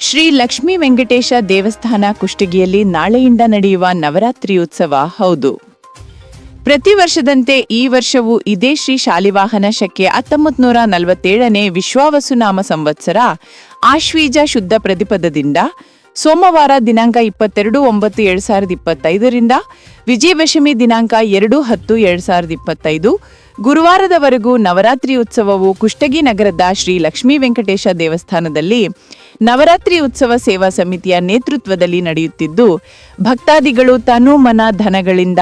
ಶ್ರೀ ಲಕ್ಷ್ಮೀ ವೆಂಕಟೇಶ ದೇವಸ್ಥಾನ ಕುಷ್ಟಗಿಯಲ್ಲಿ ನಾಳೆಯಿಂದ ನಡೆಯುವ ನವರಾತ್ರಿ ಉತ್ಸವ ಹೌದು. ಪ್ರತಿ ವರ್ಷದಂತೆ ಈ ವರ್ಷವೂ ಇದೇ ಶ್ರೀ ಶಾಲಿವಾಹನ ಶಕೆ ಹತ್ತೊಂಬತ್ತು ನೂರ ನಲವತ್ತೇಳನೇ ವಿಶ್ವಾವಸುನಾಮ ಸಂವತ್ಸರ ಆಶ್ವೀಜ ಶುದ್ಧ ಪ್ರತಿಪದದಿಂದ ಸೋಮವಾರ ದಿನಾಂಕ ಇಪ್ಪತ್ತೆರಡು ಒಂಬತ್ತು ಎರಡು ಸಾವಿರದ ಇಪ್ಪತ್ತೈದರಿಂದ ವಿಜಯದಶಮಿ ದಿನಾಂಕ ಎರಡು ಹತ್ತು ಎರಡ್ ಸಾವಿರದ ಇಪ್ಪತ್ತೈದು ಗುರುವಾರದವರೆಗೂ ನವರಾತ್ರಿ ಉತ್ಸವವು ಕುಷ್ಟಗಿ ನಗರದ ಶ್ರೀ ಲಕ್ಷ್ಮೀ ವೆಂಕಟೇಶ ದೇವಸ್ಥಾನದಲ್ಲಿ ನವರಾತ್ರಿ ಉತ್ಸವ ಸೇವಾ ಸಮಿತಿಯ ನೇತೃತ್ವದಲ್ಲಿ ನಡೆಯುತ್ತಿದ್ದು, ಭಕ್ತಾದಿಗಳು ತನು ಮನ ಧನಗಳಿಂದ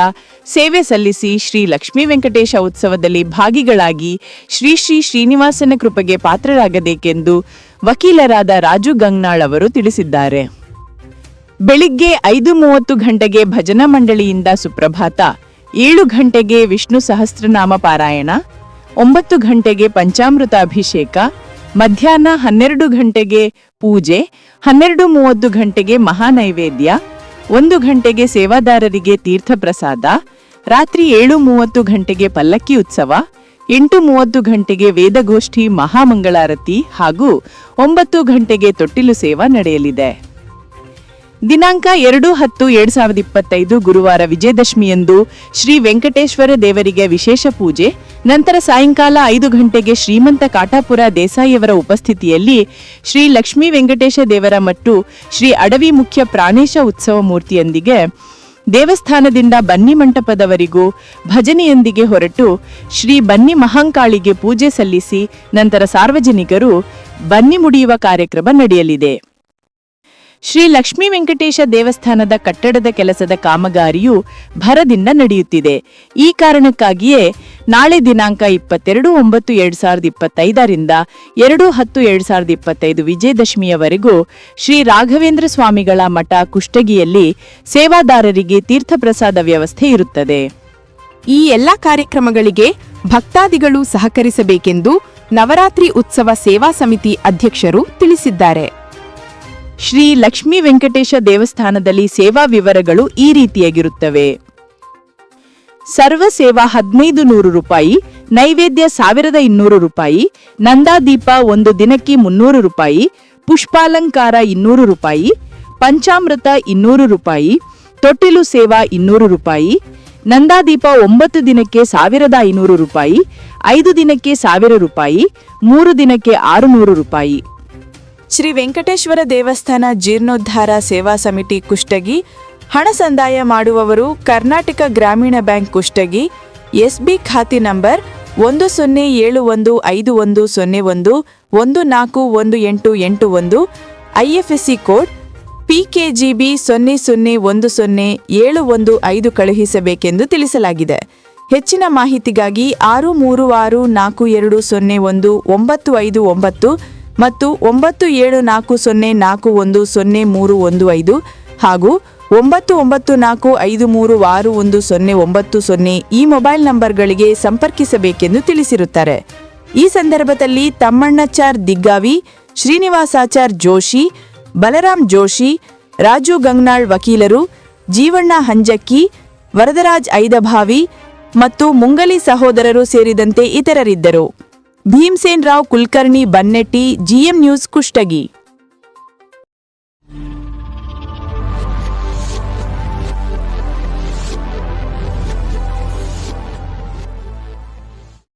ಸೇವೆ ಸಲ್ಲಿಸಿ ಶ್ರೀ ಲಕ್ಷ್ಮೀ ವೆಂಕಟೇಶ ಉತ್ಸವದಲ್ಲಿ ಭಾಗಿಗಳಾಗಿ ಶ್ರೀ ಶ್ರೀ ಶ್ರೀನಿವಾಸನ ಕೃಪೆಗೆ ಪಾತ್ರರಾಗಬೇಕೆಂದು ವಕೀಲರಾದ ರಾಜು ಗಂಗ್ನಾಳ್ ಅವರು ತಿಳಿಸಿದ್ದಾರೆ. ಬೆಳಿಗ್ಗೆ ಐದು ಮೂವತ್ತು ಗಂಟೆಗೆ ಭಜನಾ ಮಂಡಳಿಯಿಂದ ಸುಪ್ರಭಾತ ಏಳು ಗಂಟೆಗೆ ವಿಷ್ಣು ಸಹಸ್ರನಾಮ ಪಾರಾಯಣ, ಒಂಬತ್ತು ಗಂಟೆಗೆ ಪಂಚಾಮೃತ ಅಭಿಷೇಕ ಮಧ್ಯಾಹ್ನ ಹನ್ನೆರಡು ಗಂಟೆಗೆ ಪೂಜೆ, ಹನ್ನೆರಡು ಮೂವತ್ತು ಗಂಟೆಗೆ ಮಹಾನೈವೇದ್ಯ, ಒಂದು ಗಂಟೆಗೆ ಸೇವಾದಾರರಿಗೆ ತೀರ್ಥ ಪ್ರಸಾದ ರಾತ್ರಿ ಏಳು ಮೂವತ್ತು ಗಂಟೆಗೆ ಪಲ್ಲಕ್ಕಿ ಉತ್ಸವ, ಎಂಟು ಮೂವತ್ತು ಗಂಟೆಗೆ ವೇದಗೋಷ್ಠಿ ಮಹಾಮಂಗಳಾರತಿ ಹಾಗೂ ಒಂಬತ್ತು ಗಂಟೆಗೆ ತೊಟ್ಟಿಲು ಸೇವಾ ನಡೆಯಲಿದೆ. ದಿನಾಂಕ ಎರಡು ಹತ್ತು ಎರಡ್ ಸಾವಿರದ ಇಪ್ಪತ್ತೈದು ಗುರುವಾರ ವಿಜಯದಶಮಿಯಂದು ಶ್ರೀ ವೆಂಕಟೇಶ್ವರ ದೇವರಿಗೆ ವಿಶೇಷ ಪೂಜೆ, ನಂತರ ಸಾಯಂಕಾಲ ಐದು ಗಂಟೆಗೆ ಶ್ರೀಮಂತ ಕಾಟಾಪುರ ದೇಸಾಯಿಯವರ ಉಪಸ್ಥಿತಿಯಲ್ಲಿ ಶ್ರೀ ಲಕ್ಷ್ಮೀ ವೆಂಕಟೇಶ ದೇವರ ಮತ್ತು ಶ್ರೀ ಅಡವಿ ಮುಖ್ಯ ಪ್ರಾಣೇಶ ಉತ್ಸವ ಮೂರ್ತಿಯೊಂದಿಗೆ ದೇವಸ್ಥಾನದಿಂದ ಬನ್ನಿ ಮಂಟಪದವರೆಗೂ ಭಜನೆಯೊಂದಿಗೆ ಹೊರಟು ಶ್ರೀ ಬನ್ನಿ ಮಹಾಂಕಾಳಿಗೆ ಪೂಜೆ ಸಲ್ಲಿಸಿ ನಂತರ ಸಾರ್ವಜನಿಕರು ಬನ್ನಿ ಮುಡಿಯುವ ಕಾರ್ಯಕ್ರಮ ನಡೆಯಲಿದೆ. ಶ್ರೀ ಲಕ್ಷ್ಮೀ ವೆಂಕಟೇಶ ದೇವಸ್ಥಾನದ ಕಟ್ಟಡದ ಕೆಲಸದ ಕಾಮಗಾರಿಯು ಭರದಿಂದ ನಡೆಯುತ್ತಿದೆ. ಈ ಕಾರಣಕ್ಕಾಗಿಯೇ ನಾಳೆ ದಿನಾಂಕ ಇಪ್ಪತ್ತೆರಡು ಒಂಬತ್ತು ಎರಡ್ ಸಾವಿರದ ಇಪ್ಪತ್ತೈದರಿಂದ ಎರಡು ಹತ್ತು ಎರಡ್ ಸಾವಿರದ ಇಪ್ಪತ್ತೈದು ವಿಜಯದಶಮಿಯವರೆಗೂ ಶ್ರೀ ರಾಘವೇಂದ್ರ ಸ್ವಾಮಿಗಳ ಮಠ ಕುಷ್ಟಗಿಯಲ್ಲಿ ಸೇವಾದಾರರಿಗೆ ತೀರ್ಥಪ್ರಸಾದ ವ್ಯವಸ್ಥೆ ಇರುತ್ತದೆ. ಈ ಎಲ್ಲ ಕಾರ್ಯಕ್ರಮಗಳಿಗೆ ಭಕ್ತಾದಿಗಳು ಸಹಕರಿಸಬೇಕೆಂದು ನವರಾತ್ರಿ ಉತ್ಸವ ಸೇವಾ ಸಮಿತಿ ಅಧ್ಯಕ್ಷರು ತಿಳಿಸಿದ್ದಾರೆ. ಶ್ರೀ ಲಕ್ಷ್ಮೀ ವೆಂಕಟೇಶ ದೇವಸ್ಥಾನದಲ್ಲಿ ಸೇವಾ ವಿವರಗಳು ಈ ರೀತಿಯಾಗಿರುತ್ತವೆ. ಸರ್ವ ಸೇವಾ ಹದಿನೈದು ನೂರು ರೂಪಾಯಿ, ನೈವೇದ್ಯ ಸಾವಿರದ ಇನ್ನೂರು ರೂಪಾಯಿ, ನಂದಾದೀಪ ಒಂದು ದಿನಕ್ಕೆ ಮುನ್ನೂರು ರೂಪಾಯಿ, ಪುಷ್ಪಾಲಂಕಾರ ಇನ್ನೂರು ರೂಪಾಯಿ, ಪಂಚಾಮೃತ ಇನ್ನೂರು ರೂಪಾಯಿ, ತೊಟ್ಟಿಲು ಸೇವಾ ಇನ್ನೂರು ರೂಪಾಯಿ, ನಂದಾದೀಪ ಒಂಬತ್ತು ದಿನಕ್ಕೆ ಸಾವಿರದ ಐನೂರು ರೂಪಾಯಿ, ಐದು ದಿನಕ್ಕೆ ಸಾವಿರ ರೂಪಾಯಿ, ಮೂರು ದಿನಕ್ಕೆ ಆರುನೂರು ರೂಪಾಯಿ. ಶ್ರೀ ವೆಂಕಟೇಶ್ವರ ದೇವಸ್ಥಾನ ಜೀರ್ಣೋದ್ಧಾರ ಸೇವಾ ಸಮಿತಿ ಕುಷ್ಟಗಿ, ಹಣ ಸಂದಾಯ ಮಾಡುವವರು ಕರ್ನಾಟಕ ಗ್ರಾಮೀಣ ಬ್ಯಾಂಕ್ ಕುಷ್ಟಗಿ, ಎಸ್ಬಿ ಖಾತೆ ನಂಬರ್ ಒಂದು ಸೊನ್ನೆ ಏಳು ಒಂದು ಐದು ಒಂದು ಸೊನ್ನೆ ಒಂದು ಒಂದು ನಾಲ್ಕು ಒಂದು ಎಂಟು ಎಂಟು ಒಂದು IFSC code P K G B ಸೊನ್ನೆ ಸೊನ್ನೆ ಒಂದು ಸೊನ್ನೆ ಏಳು ಒಂದು ಐದು ಕಳುಹಿಸಬೇಕೆಂದು ತಿಳಿಸಲಾಗಿದೆ. ಹೆಚ್ಚಿನ ಮಾಹಿತಿಗಾಗಿ ಆರು ಮೂರು ಆರು ನಾಲ್ಕು ಎರಡು ಸೊನ್ನೆ ಒಂದು ಒಂಬತ್ತು ಐದು ಒಂಬತ್ತು ಮತ್ತು ಒಂಬತ್ತು ಏಳು ನಾಲ್ಕು ಸೊನ್ನೆ ನಾಲ್ಕು ಒಂದು ಸೊನ್ನೆ ಮೂರು ಒಂದು ಐದು ಹಾಗೂ ಒಂಬತ್ತು ಒಂಬತ್ತು ನಾಲ್ಕು ಐದು ಮೂರು ಆರು ಒಂದು ಸೊನ್ನೆ ಒಂಬತ್ತು ಸೊನ್ನೆ ಈ ಮೊಬೈಲ್ ನಂಬರ್ಗಳಿಗೆ ಸಂಪರ್ಕಿಸಬೇಕೆಂದು ತಿಳಿಸಿರುತ್ತಾರೆ. ಈ ಸಂದರ್ಭದಲ್ಲಿ ತಮ್ಮಣ್ಣಚಾರ್ ದಿಗ್ಗಾವಿ ಶ್ರೀನಿವಾಸಾಚಾರ್ ಜೋಶಿ, ಬಲರಾಮ್ ಜೋಶಿ, ರಾಜು ಗಂಗ್ನಾಳ್ ವಕೀಲರು, ಜೀವಣ್ಣ ಹಂಜಕ್ಕಿ, ವರದರಾಜ್ ಐದಭಾವಿ ಮತ್ತು ಮುಂಗಲಿ ಸಹೋದರರು ಸೇರಿದಂತೆ ಇತರರಿದ್ದರು. Bhimsen Rao Kulkarni Bannetti GM news Kushtagi.